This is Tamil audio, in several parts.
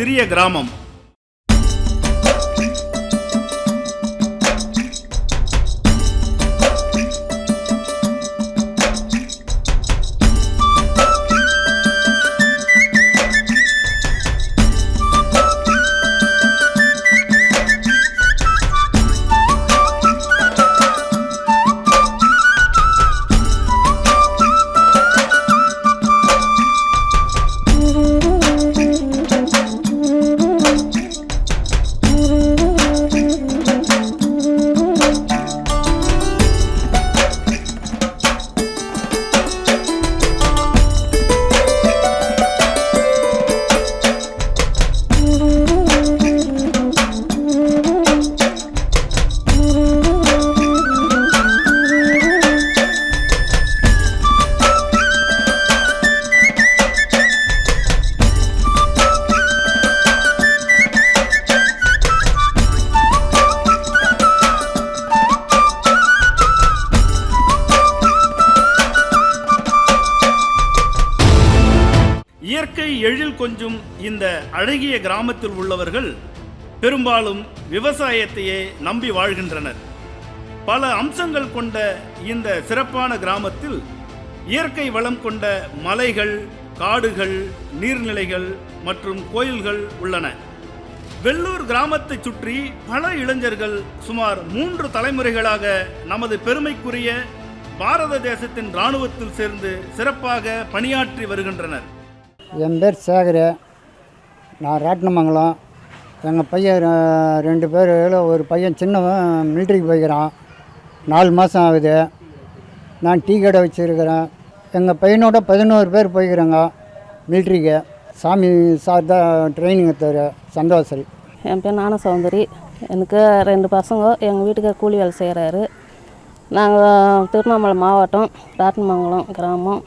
சிறிய கிராமம். கொஞ்சம் இந்த அழகிய கிராமத்தில் உள்ளவர்கள் பெரும்பாலும் விவசாயத்தையே நம்பி வாழ்கின்றனர். பல அம்சங்கள் கொண்ட இந்த சிறப்பான கிராமத்தில் இயற்கை வளம் கொண்ட மலைகள் காடுகள் நீர்நிலைகள் மற்றும் கோயில்கள் உள்ளன. வெள்ளூர் கிராமத்தைச் சுற்றி பல இளைஞர்கள் சுமார் மூன்று தலைமுறைகளாக நமது பெருமைக்குரிய பாரத தேசத்தின் இராணுவத்தில் சேர்ந்து சிறப்பாக பணியாற்றி வருகின்றனர். என் பேர் சேகர். நான் ராட்டினமங்கலம். எங்கள் பையன் ரெண்டு பேர் ஒரு பையன் சின்னவன் மிலிட்ரிக்கு போய்க்கிறான். நாலு மாதம் ஆகுது. நான் டீ கடை வச்சுருக்கிறேன். எங்கள் பையனோட பதினோரு பேர் போய்க்கிறேங்க மிலிட்ரிக்கு சாமி சார் தான் ட்ரைனிங் எடுத்தார் சந்தோசரி என் பேர் நான சௌந்தரி. எனக்கு ரெண்டு பசங்க எங்கள் வீட்டுக்கு கூலி வேலை செய்கிறாரு நாங்கள் திருவண்ணாமலை மாவட்டம் ராட்டினமங்கலம் கிராமம்.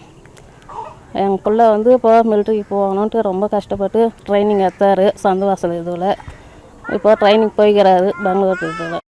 எங்கள் பிள்ளை வந்து இப்போ மிலிட்ரிக்கு போகணுன்ட்டு ரொம்ப கஷ்டப்பட்டு ட்ரைனிங் எடுத்தார் சந்தவாசல் இதுவில் இப்போ ட்ரைனிங் போய்க்கிறாரு பெங்களூர் இதில்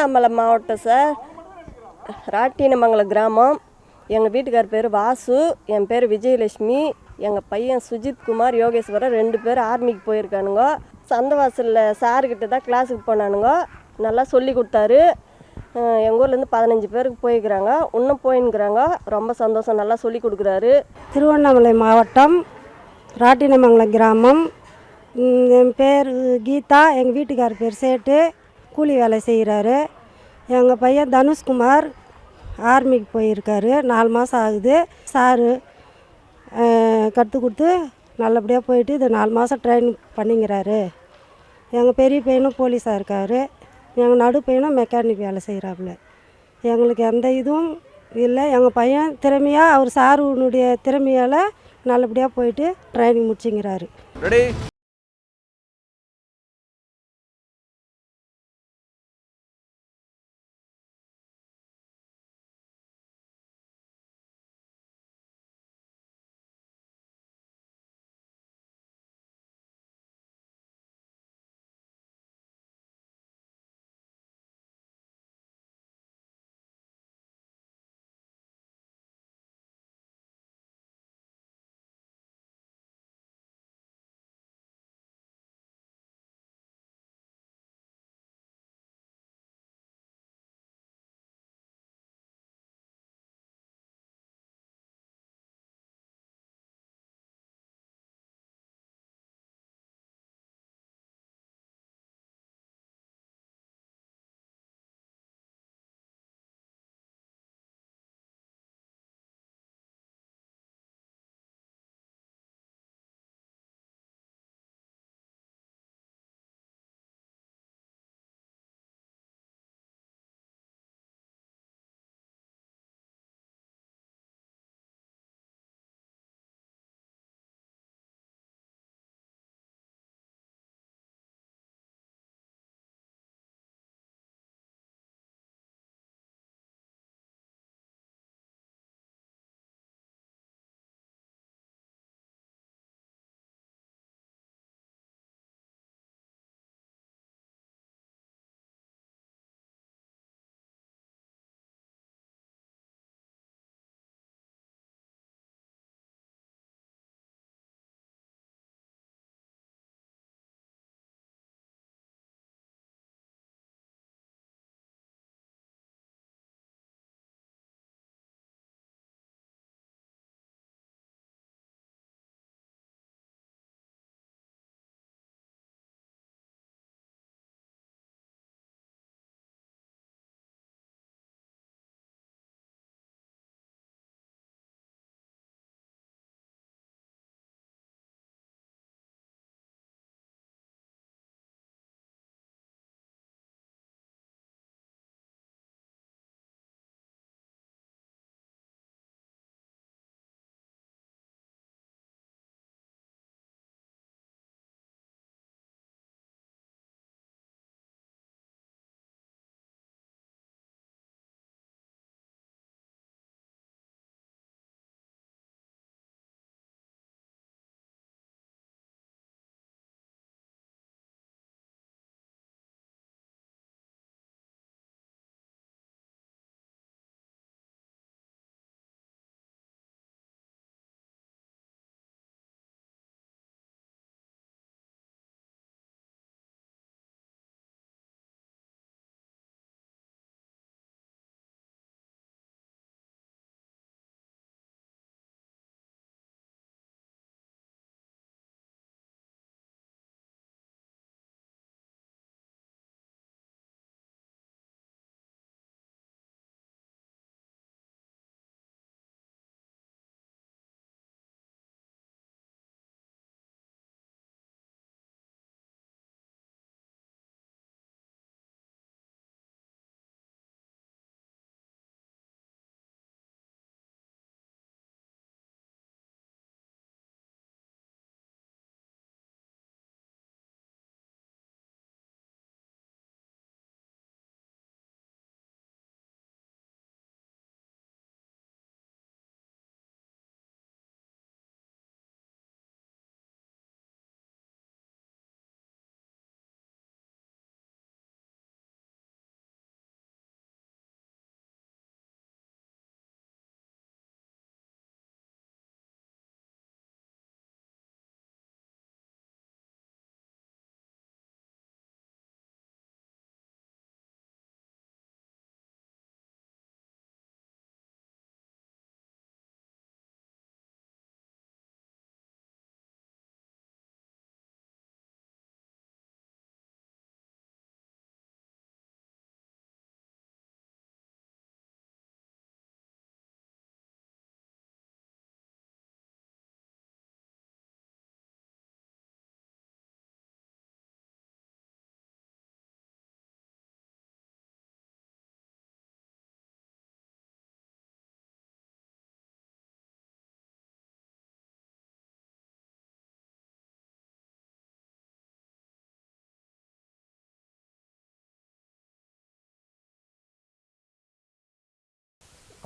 திருவண்ணாமலை மாவட்டம் சார். ராட்டினமங்கலம் கிராமம். எங்கள் வீட்டுக்கார் பேர் வாசு என் பேர் விஜயலட்சுமி எங்கள் பையன் சுஜித் குமார் யோகேஸ்வரர் ரெண்டு பேர் ஆர்மிக்கு போயிருக்கானுங்க. சந்தவாசலில் சார்கிட்ட தான் கிளாஸுக்கு போனானுங்க. நல்லா சொல்லி கொடுத்தாரு. எங்கள் ஊர்லேருந்து பதினஞ்சு பேருக்கு போயிருக்கிறாங்க. இன்னும் போயின்னுக்குறாங்க. ரொம்ப சந்தோஷம். நல்லா சொல்லி கொடுக்குறாரு. திருவண்ணாமலை மாவட்டம் ராட்டினமங்கலம் கிராமம். என் பேர் கீதா எங்கள் வீட்டுக்கார் பேர் சேட்டு. கூலி வேலை செய்கிறாரு. எங்கள் பையன் தனுஷ்குமார் ஆர்மிக்கு போயிருக்காரு. நாலு மாதம் ஆகுது. சாரு கற்றுக் கொடுத்து நல்லபடியாக போயிட்டு இது நாலு மாதம் ட்ரைனிங் பண்ணிங்கிறாரு. எங்கள் பெரிய பையனும் போலீஸாக இருக்கார். எங்கள் நடு பையனும் மெக்கானிக் வேலை செய்கிறாப்புல எங்களுக்கு எந்த இதுவும் இல்லை. எங்கள் பையன் திறமையாக அவர் சாருனுடைய திறமையால் நல்லபடியாக போயிட்டு ட்ரைனிங் முடிச்சுங்கிறாரு.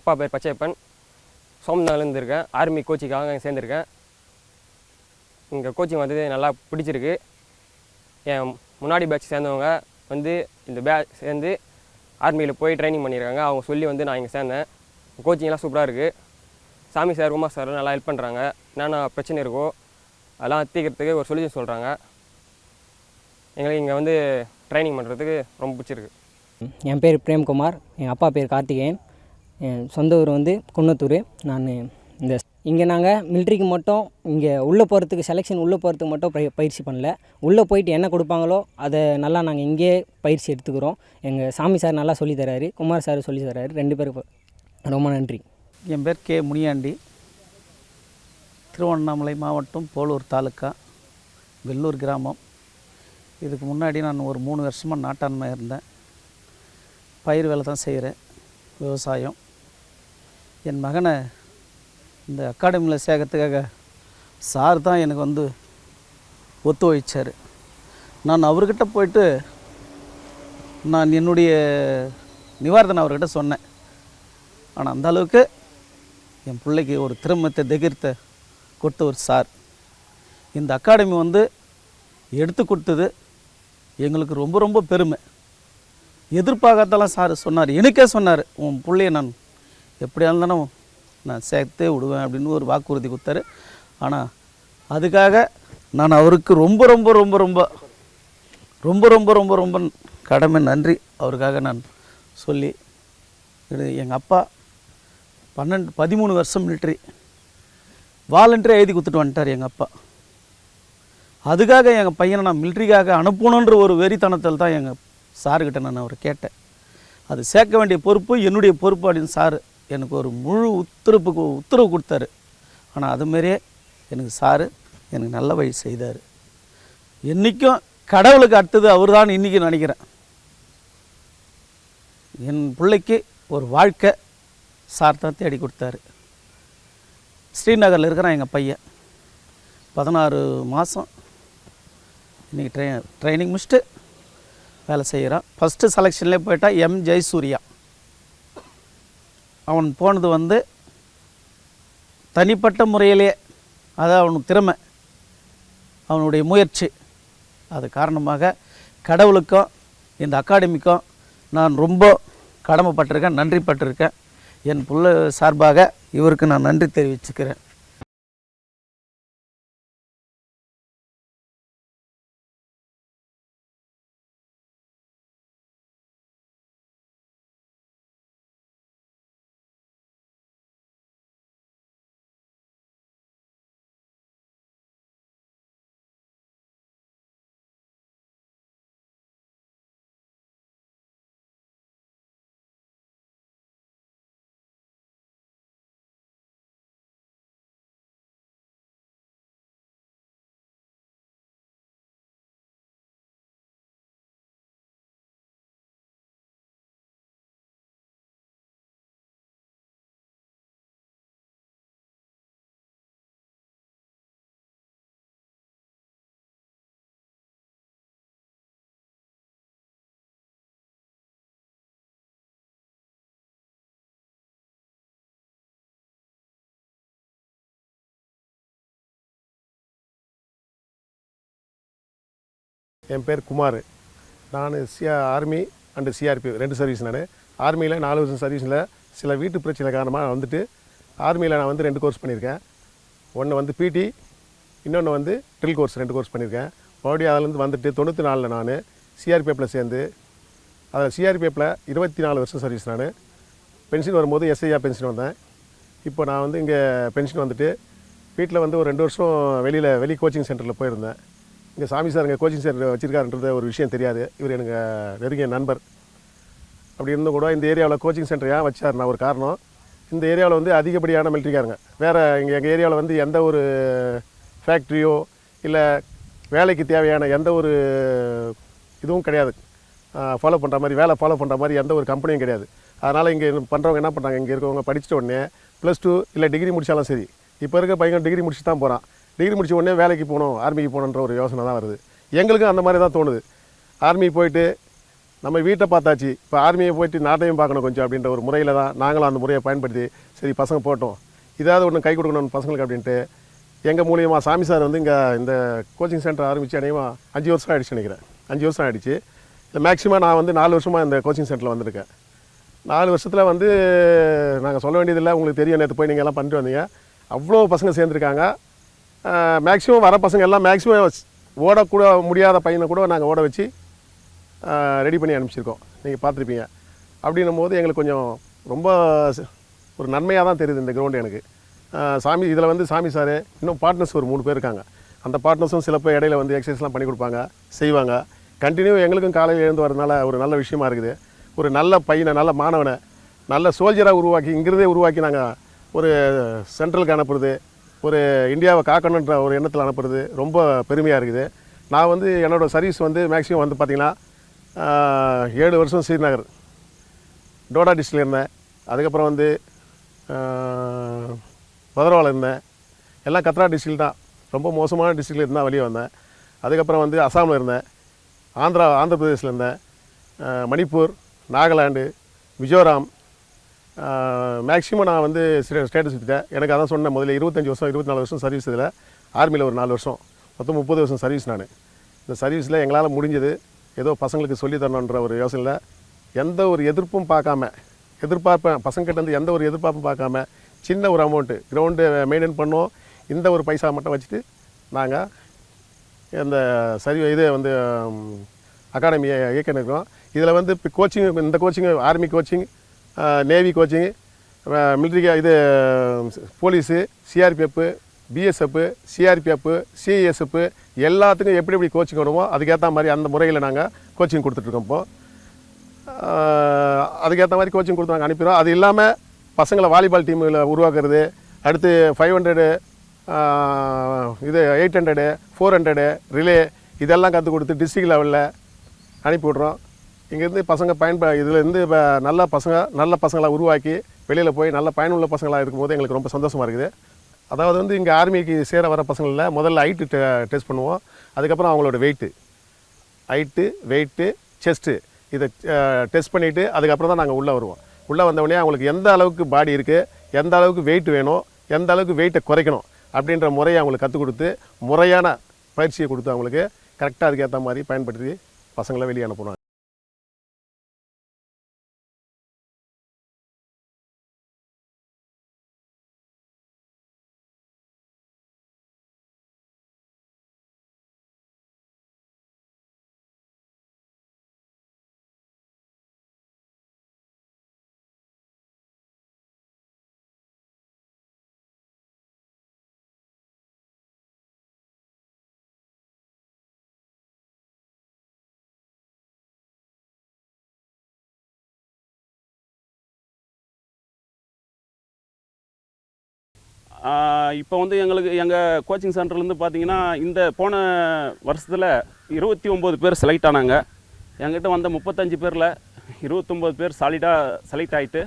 அப்பா பேர் பச்சையப்பன். சோமநாள்லேருந்து இருக்கேன் ஆர்மி கோச்சிக்காக இங்கே சேர்ந்துருக்கேன் இங்கே கோச்சிங் வந்தது நல்லா பிடிச்சிருக்கு. என் முன்னாடி பேட்ச் சேர்ந்தவங்க வந்து இந்த பே சேர்ந்து ஆர்மியில் போய் ட்ரைனிங் பண்ணியிருக்காங்க அவங்க சொல்லி வந்து நான் இங்கே சேர்ந்தேன். கோச்சிங்லாம் சூப்பராக இருக்குது சாமி சார் உமா சார் நல்லா ஹெல்ப் பண்ணுறாங்க என்னென்ன பிரச்சனை இருக்கோ அதெல்லாம் தீக்கிறதுக்கு ஒரு சொல்யூஷன் சொல்கிறாங்க எங்களுக்கு இங்கே வந்து ட்ரைனிங் பண்ணுறதுக்கு ரொம்ப பிடிச்சிருக்கு. என் பேர் பிரேம்குமார். எங்கள் அப்பா பேர் கார்த்திகேயன். சொந்த ஊர் வந்து குன்னத்தூர். நான் இந்த இங்கே நாங்கள் மில்ட்ரிக்கு மட்டும் இங்கே உள்ளே போகிறதுக்கு செலெக்ஷன் உள்ளே போகிறதுக்கு மட்டும் பய பயிற்சி பண்ணல. உள்ளே போயிட்டு என்ன கொடுப்பாங்களோ அதை நல்லா நாங்கள் இங்கேயே பயிற்சி எடுத்துக்கிறோம். எங்கள் சாமி சார் நல்லா சொல்லி தராரு. குமார் சார் சொல்லி தராரு. ரெண்டு பேருக்கு ரொம்ப நன்றி. என் பேர் கே முனியாண்டி. திருவண்ணாமலை மாவட்டம் போலூர் தாலுக்கா வெள்ளூர் கிராமம். இதுக்கு முன்னாடி நான் ஒரு மூணு வருஷமாக நாட்டாண்மை இருந்தேன். பயிர் வேலை தான் செய்கிறேன். விவசாயம். என் மகனை இந்த அகாடமியில் சேர்க்கறதுக்காக சார் தான் எனக்கு வந்து ஒத்துழைச்சார் நான் அவர்கிட்ட போயிட்டு நான் என்னுடைய நிவாரணம் அவர்கிட்ட சொன்னேன். ஆனால் அந்த அளவுக்கு என் பிள்ளைக்கு ஒரு திருமத்தை தைரியத்தை கொடுத்த ஒரு சார். இந்த அகாடமி வந்து எடுத்து கொடுத்தது எங்களுக்கு ரொம்ப ரொம்ப பெருமை. எதிர்பார்க்காதெல்லாம் சார் சொன்னார். எனக்கே சொன்னார் உன் பிள்ளைய நான் எப்படியா இருந்தாலும் நான் சேர்த்தே விடுவேன் அப்படின்னு ஒரு வாக்குறுதி கொடுத்தாரு. ஆனால் அதுக்காக நான் அவருக்கு ரொம்ப ரொம்ப ரொம்ப ரொம்ப ரொம்ப ரொம்ப ரொம்ப ரொம்ப கடமை நன்றி அவருக்காக நான் சொல்லி இது எங்கள் அப்பா பன்னெண்டு பதிமூணு வருஷம் மிலிட்ரி வாலண்டரி எழுதி கொடுத்துட்டு வந்துட்டார் எங்கள் அப்பா. அதுக்காக எங்கள் பையனை நான் மிலிட்ரிக்காக அனுப்பணுன்ற ஒரு வெறித்தனத்தில் தான் எங்கள் சாருக்கிட்ட நான் அவரை கேட்டேன். அது சேர்க்க வேண்டிய பொறுப்பு என்னுடைய பொறுப்பு அப்படின்னு சார் எனக்கு ஒரு முழு உத்தரவுக்கு உத்தரவு கொடுத்தாரு. ஆனால் அதுமாரியே எனக்கு சாரு எனக்கு நல்ல வழி செய்தார். என்றைக்கும் கடவுளுக்கு அடுத்தது அவர் தான் இன்றைக்கி நினைக்கிறேன். என் பிள்ளைக்கு ஒரு வாழ்க்கை சார் தான் தேடி கொடுத்தாரு. ஸ்ரீநகரில் இருக்கிறான் எங்கள் பையன். பதினாறு மாதம் இன்றைக்கி ட்ரை ட்ரைனிங் முடிச்சுட்டு வேலை செய்கிறான் ஃபஸ்ட்டு செலெக்ஷன்லேயே போயிட்டா எம் ஜெயசூர்யா அவன் போனது வந்து தனிப்பட்ட முறையிலே அது அவனுக்கு திறமை அவனுடைய முயற்சி. அது காரணமாக கடவுளுக்கும் இந்த அகாடமிக்கும் நான் ரொம்ப கடமைப்பட்டிருக்கேன் நன்றிப்பட்டிருக்கேன். என் புள்ள சார்பாக இவருக்கு நான் நன்றி தெரிவிச்சுக்கிறேன். என் பேர் குமார். நான் சி ஆர்மி அண்டு சிஆர்பி ரெண்டு சர்வீஸ் நான். ஆர்மியில் நாலு வருஷம் சர்வீஸில் சில வீட்டு பிரச்சனை காரணமாக நான் வந்துட்டு ஆர்மியில் நான் வந்து ரெண்டு கோர்ஸ் பண்ணியிருக்கேன் ஒன்று வந்து பிடி இன்னொன்று வந்து ட்ரில் கோர்ஸ் ரெண்டு கோர்ஸ் பண்ணியிருக்கேன் மறுபடியும் அதுலேருந்து வந்துட்டு தொண்ணூற்றி நாலில் நான் சிஆர்பிஎஃப்பில் சேர்ந்து அதில் சிஆர்பிஎஃப்பில் இருபத்தி நாலு வருஷம் சர்வீஸ் நான். பென்ஷன் வரும்போது எஸ்ஐயா பென்ஷன் வந்தேன். இப்போ நான் வந்து இங்கே பென்ஷன் வந்துட்டு வீட்டில் வந்து ஒரு ரெண்டு வருஷம் வெளியில் வெளி கோச்சிங் சென்டரில் போயிருந்தேன். இங்கே சாமி சார் இங்கே கோச்சிங் சென்டர் வச்சுருக்காருன்றது ஒரு விஷயம் தெரியாது. இவர் எனக்கு நெருங்கிய நண்பர். அப்படி இருந்தும் கூட இந்த ஏரியாவில் கோச்சிங் சென்டர் ஏன் வச்சாருன்னா ஒரு காரணம். இந்த ஏரியாவில் வந்து அதிகப்படியான மிலிட்ரிக்காரங்க வேறு இங்கே எங்கள் ஏரியாவில் வந்து எந்த ஒரு ஃபேக்ட்ரியோ இல்லை வேலைக்கு தேவையான எந்த ஒரு இதுவும் கிடையாது. ஃபாலோ பண்ணுற மாதிரி வேலை ஃபாலோ பண்ணுற மாதிரி எந்த ஒரு கம்பெனியும் கிடையாது. அதனால் இங்கே பண்ணுறவங்க என்ன பண்ணுறாங்க இங்கே இருக்கவங்க படிச்சிட்ட உடனே ப்ளஸ் டூ இல்லை டிகிரி முடித்தாலும் சரி. இப்போ இருக்க பையன் டிகிரி முடிச்சு தான் போகிறான் டிகிரி முடிச்ச உடனே வேலைக்கு போகணும் ஆர்மிக்கு போகணுன்ற ஒரு யோசனை தான் வருது. எங்களுக்கும் அந்த மாதிரி தான் தோணுது. ஆர்மி போயிட்டு நம்ம வீட்டை பார்த்தாச்சு. இப்போ ஆர்மியை போயிட்டு நாட்டையும் பார்க்கணும் கொஞ்சம் அப்படின்ற ஒரு முறையில் தான் நாங்களும் அந்த முறையை பயன்படுத்தி சரி பசங்க போட்டோம் இதாவது ஒன்று கை கொடுக்கணும் பசங்களுக்கு அப்படின்ட்டு எங்கள் மூலியமாக சாமி சார் வந்து இங்கே இந்த கோச்சிங் சென்டர் ஆரம்பித்து அநேகமாக அஞ்சு வருஷம் ஆகிடுச்சு நினைக்கிறேன். அஞ்சு வருஷம் ஆகிடுச்சு இல்லை மேக்ஸிமம் நான் வந்து நாலு வருஷமாக இந்த கோச்சிங் சென்டரில் வந்திருக்கேன். நாலு வருஷத்தில் வந்து நாங்கள் சொல்ல வேண்டியதில்லை உங்களுக்கு தெரியும் நேற்று போய் நீங்கள் எல்லாம் பண்ணிட்டு வந்தீங்க. அவ்வளோ பசங்க சேர்ந்துருக்காங்க. மேக்ஸிமம் வர பசங்க எல்லாம் மேக்ஸிமம் ஓடக்கூட முடியாத பையனை கூட நாங்கள் ஓட வச்சு ரெடி பண்ணி அனுப்பிச்சிருக்கோம். நீங்கள் பார்த்துருப்பீங்க. அப்படின்னும் போது எங்களுக்கு கொஞ்சம் ரொம்ப ஒரு நன்மையாக தான் தெரியுது இந்த கிரவுண்டு எனக்கு. சாமி இதில் வந்து சாமி சார் இன்னும் பார்ட்னர்ஸ் ஒரு மூணு பேர் இருக்காங்க. அந்த பார்ட்னர்ஸும் சில பேர் இடையில வந்து எக்ஸசைஸ்லாம் பண்ணி கொடுப்பாங்க செய்வாங்க. கண்டினியூ எங்களுக்கும் காலையில் எழுந்து வரதுனால ஒரு நல்ல விஷயமா இருக்குது. ஒரு நல்ல பையனை நல்ல மாணவனை நல்ல சோல்ஜராக உருவாக்கி இங்கிருந்தே உருவாக்கி நாங்கள் ஒரு சென்ட்ரலுக்கு அனுப்புறது ஒரு இந்தியாவை காக்கணுன்ற ஒரு எண்ணத்தில் அனுப்புறது ரொம்ப பெருமையாக இருக்குது. நான் வந்து என்னோடய சர்வீஸ் வந்து மேக்ஸிமம் வந்து பார்த்திங்கன்னா ஏழு வருஷம் ஸ்ரீநகர் டோடா டிஸ்ட்ரிக்டில் இருந்தேன். அதுக்கப்புறம் வந்து பதரவாவில் இருந்தேன். எல்லாம் கத்ரா டிஸ்ட்ரிக்ட் தான். ரொம்ப மோசமான டிஸ்ட்ரிக்டில் இருந்தால் வெளியே வந்தேன். அதுக்கப்புறம் வந்து அசாமில் இருந்தேன். ஆந்திரா ஆந்திர பிரதேசில் இருந்தேன் மணிப்பூர் நாகாலாண்டு மிசோராம் மேக்ஸிமம் நான் வந்து ஸ்டேட்டஸ் விட்டுட்டேன் எனக்கு அதான் சொன்னேன் முதல்ல இருபத்தஞ்சி வருஷம் இருபத்தி நாலு வருஷம் சர்வீஸ் இதில். ஆர்மியில் ஒரு நாலு வருஷம் மொத்தம் முப்பது வருஷம் சர்வீஸ் நான். இந்த சர்வீஸில் எங்களால் முடிஞ்சது ஏதோ பசங்களுக்கு சொல்லி தரணுன்ற ஒரு யோசனையில் எந்த ஒரு எதிர்ப்பும் பார்க்காம எதிர்பார்ப்பேன் பசங்கிட்ட எந்த ஒரு எதிர்பார்ப்பும் பார்க்காம சின்ன ஒரு அமௌண்ட்டு கிரவுண்டு மெயின்டைன் பண்ணோம். இந்த ஒரு பைசா மட்டும் வச்சுட்டு நாங்கள் இந்த சரி இது வந்து அகாடமியை இயக்க இருக்கிறோம் இதில் வந்து இப்போ கோச்சிங் இந்த coaching army coaching navy coaching military இது police CRPF BSF CRPF CSF எல்லாத்துக்கும் எப்படி எப்படி கோச்சிங் வருமோ அதுக்கேற்ற மாதிரி அந்த முறையில் நாங்கள் கோச்சிங் கொடுத்துட்ருக்கோம் இப்போது அதுக்கேற்ற மாதிரி கோச்சிங் கொடுத்து நாங்கள் அனுப்பிடுவோம் அது இல்லாமல் பசங்களை வாலிபால் டீமில் உருவாக்குறது அடுத்து ஃபைவ் ஹண்ட்ரடு இது eight hundred four hundred relay இதெல்லாம் கற்றுக் கொடுத்து டிஸ்ட்ரிக்ட் லெவலில் அனுப்பி விட்றோம். இங்கேருந்து பசங்க பயன்ப இதுலேருந்து இப்போ நல்ல பசங்க நல்ல பசங்களை உருவாக்கி வெளியில் போய் நல்ல பயனுள்ள பசங்களாக இருக்கும்போது எங்களுக்கு ரொம்ப சந்தோஷமாக இருக்குது. அதாவது வந்து இங்கே ஆர்மிக்கு சேர வர பசங்களில் முதல்ல ஹைட்டு டெஸ்ட் பண்ணுவோம். அதுக்கப்புறம் அவங்களோட வெயிட்டு ஹைட்டு வெயிட்டு செஸ்ட்டு இதை டெஸ்ட் பண்ணிவிட்டு அதுக்கப்புறம் தான் நாங்கள் உள்ளே வருவோம். உள்ளே வந்தவொடனே அவங்களுக்கு எந்த அளவுக்கு பாடி இருக்குது எந்த அளவுக்கு வெயிட் வேணும் எந்த அளவுக்கு வெயிட்டை குறைக்கணும் அப்படின்ற முறையை அவங்களுக்கு கற்றுக் கொடுத்து முறையான பயிற்சியை கொடுத்து அவங்களுக்கு கரெக்டாக அதுக்கேற்ற மாதிரி பயன்படுத்தி பசங்களை வெளியே அனுப்பணும். இப்போ வந்து எங்களுக்கு எங்கள் கோச்சிங் சென்டர்லேருந்து பார்த்தீங்கன்னா இந்த போன வருஷத்தில் இருபத்தி ஒம்பது பேர் செலக்ட் ஆனாங்க. எங்கிட்ட வந்த முப்பத்தஞ்சு பேரில் இருபத்தொம்போது பேர் சாலிடாக செலக்ட் ஆகிட்டு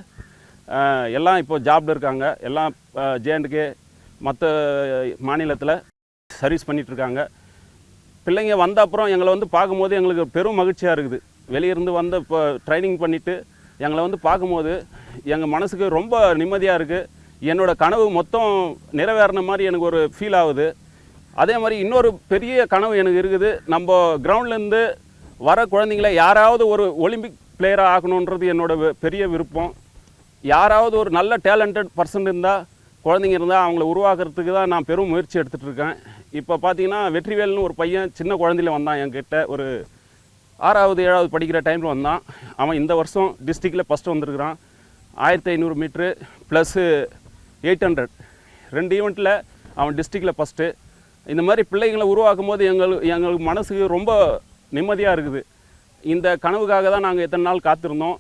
எல்லாம் இப்போ ஜாப்ல இருக்காங்க. எல்லாம் ஜேஎண்டுக்கு மற்ற மாநிலத்தில் சர்வீஸ் பண்ணிகிட்ருக்காங்க பிள்ளைங்க வந்த அப்புறம் எங்களை வந்து பார்க்கும்போது எங்களுக்கு பெரும் மகிழ்ச்சியாக இருக்குது. வெளியிருந்து வந்து இப்போ ட்ரைனிங் பண்ணிவிட்டு எங்களை வந்து பார்க்கும்போது எங்கள் மனசுக்கு ரொம்ப நிம்மதியாக இருக்குது என்னோட கனவு மொத்தம் நிறைவேறின மாதிரி எனக்கு ஒரு ஃபீல் ஆகுது. அதே மாதிரி இன்னொரு பெரிய கனவு எனக்கு இருக்குது. நம்ம கிரவுண்ட்லேருந்து வர குழந்தைங்கள யாராவது ஒரு ஒலிம்பிக் பிளேயராக ஆகணுன்றது என்னோட பெரிய விருப்பம். யாராவது ஒரு நல்ல டேலண்டட் பர்சன் இருந்தால் குழந்தைங்க இருந்தால் அவங்கள உருவாக்குறதுக்கு தான் நான் பெரும் முயற்சி எடுத்துகிட்டு இருக்கேன். இப்போ பார்த்தீங்கன்னா வெற்றிவேல்னு ஒரு பையன் சின்ன குழந்தையில வந்தான் என்கிட்ட. ஒரு ஆறாவது ஏழாவது படிக்கிற டைமில் வந்தான். அவன் இந்த வருஷம் டிஸ்ட்ரிக்டில் ஃபஸ்ட்டு வந்திருக்கிறான். ஆயிரத்தி ஐநூறு மீட்ரு ப்ளஸ்ஸு எயிட் ஹண்ட்ரட். ரெண்டு ஈவெண்ட்டில் அவன் டிஸ்ட்ரிக்டில் ஃபஸ்ட்டு இந்த மாதிரி பிள்ளைங்களை உருவாக்கும் போது எங்களுக்கு எங்களுக்கு மனசுக்கு ரொம்ப நிம்மதியாக இருக்குது. இந்த கனவுக்காக தான் நாங்கள் எத்தனை நாள் காத்திருந்தோம்.